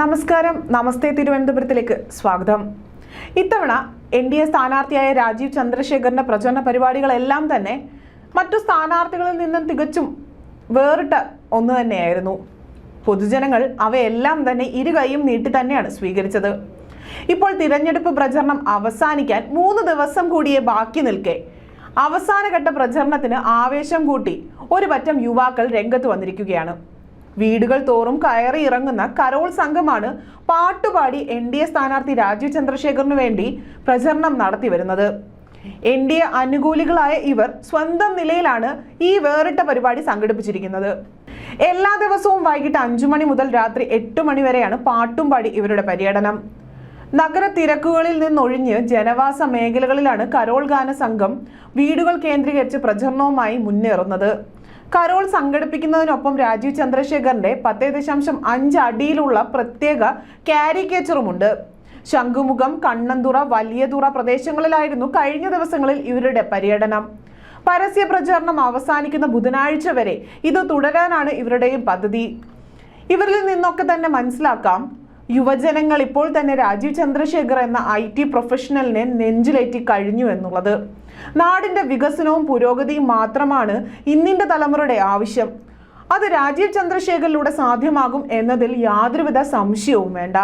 നമസ്കാരം. നമസ്തേ തിരുവനന്തപുരത്തിലേക്ക് സ്വാഗതം. ഇത്തവണ എൻ ഡി എ സ്ഥാനാർത്ഥിയായ രാജീവ് ചന്ദ്രശേഖറിന്റെ പ്രചരണ പരിപാടികളെല്ലാം തന്നെ മറ്റു സ്ഥാനാർത്ഥികളിൽ നിന്നും തികച്ചും വേറിട്ട ഒന്ന് തന്നെയായിരുന്നു. പൊതുജനങ്ങൾ അവയെല്ലാം തന്നെ ഇരു കൈയും നീട്ടി തന്നെയാണ് സ്വീകരിച്ചത്. ഇപ്പോൾ തിരഞ്ഞെടുപ്പ് പ്രചരണം അവസാനിക്കാൻ മൂന്ന് ദിവസം കൂടിയേ ബാക്കി നിൽക്കെ. അവസാനഘട്ട പ്രചരണത്തിന് ആവേശം കൂട്ടി ഒരു പറ്റം യുവാക്കൾ രംഗത്ത് വന്നിരിക്കുകയാണ്. വീടുകൾ തോറും കയറി ഇറങ്ങുന്ന കരോൾ സംഘമാണ് പാട്ടുപാടി എൻ ഡി എ സ്ഥാനാർത്ഥി രാജീവ് ചന്ദ്രശേഖറിന് വേണ്ടി പ്രചരണം നടത്തി വരുന്നത്. എൻ ഡി എ അനുകൂലികളായ ഇവർ സ്വന്തം നിലയിലാണ് ഈ വേറിട്ട പരിപാടി സംഘടിപ്പിച്ചിരിക്കുന്നത്. എല്ലാ ദിവസവും വൈകിട്ട് അഞ്ചു മണി മുതൽ രാത്രി എട്ട് മണി വരെയാണ് പാട്ടും പാടി ഇവരുടെ പര്യടനം. നഗര തിരക്കുകളിൽ നിന്നൊഴിഞ്ഞ് ജനവാസ മേഖലകളിലാണ് കരോൾ ഗാന സംഘം വീടുകൾ കേന്ദ്രീകരിച്ച് പ്രചരണവുമായി മുന്നേറുന്നത്. കരോൾ സംഘടിപ്പിക്കുന്നതിനൊപ്പം രാജീവ് ചന്ദ്രശേഖറിന്റെ പത്തേ ദശാംശം അഞ്ച് അടിയിലുള്ള പ്രത്യേക കാരിക്കേച്ചറുമുണ്ട് ശംഖുമുഖം കണ്ണന്തുറ വലിയതുറ പ്രദേശങ്ങളിലായിരുന്നു കഴിഞ്ഞ ദിവസങ്ങളിൽ ഇവരുടെ പര്യടനം. പരസ്യ പ്രചാരണം അവസാനിക്കുന്ന ബുധനാഴ്ച വരെ ഇത് തുടരാനാണ് ഇവരുടെയും പദ്ധതി. ഇവരിൽ നിന്നൊക്കെ തന്നെ മനസ്സിലാക്കാം യുവജനങ്ങൾ ഇപ്പോൾ തന്നെ രാജീവ് ചന്ദ്രശേഖർ എന്ന ഐ ടി പ്രൊഫഷണലിനെ നെഞ്ചിലേറ്റി കഴിഞ്ഞു എന്നുള്ളത്. നാടിന്റെ വികസനവും പുരോഗതിയും മാത്രമാണ് ഇന്നിന്റെ തലമുറയുടെ ആവശ്യം. അത് രാജീവ് ചന്ദ്രശേഖറിലൂടെ സാധ്യമാകും എന്നതിൽ യാതൊരുവിധ സംശയവും വേണ്ട.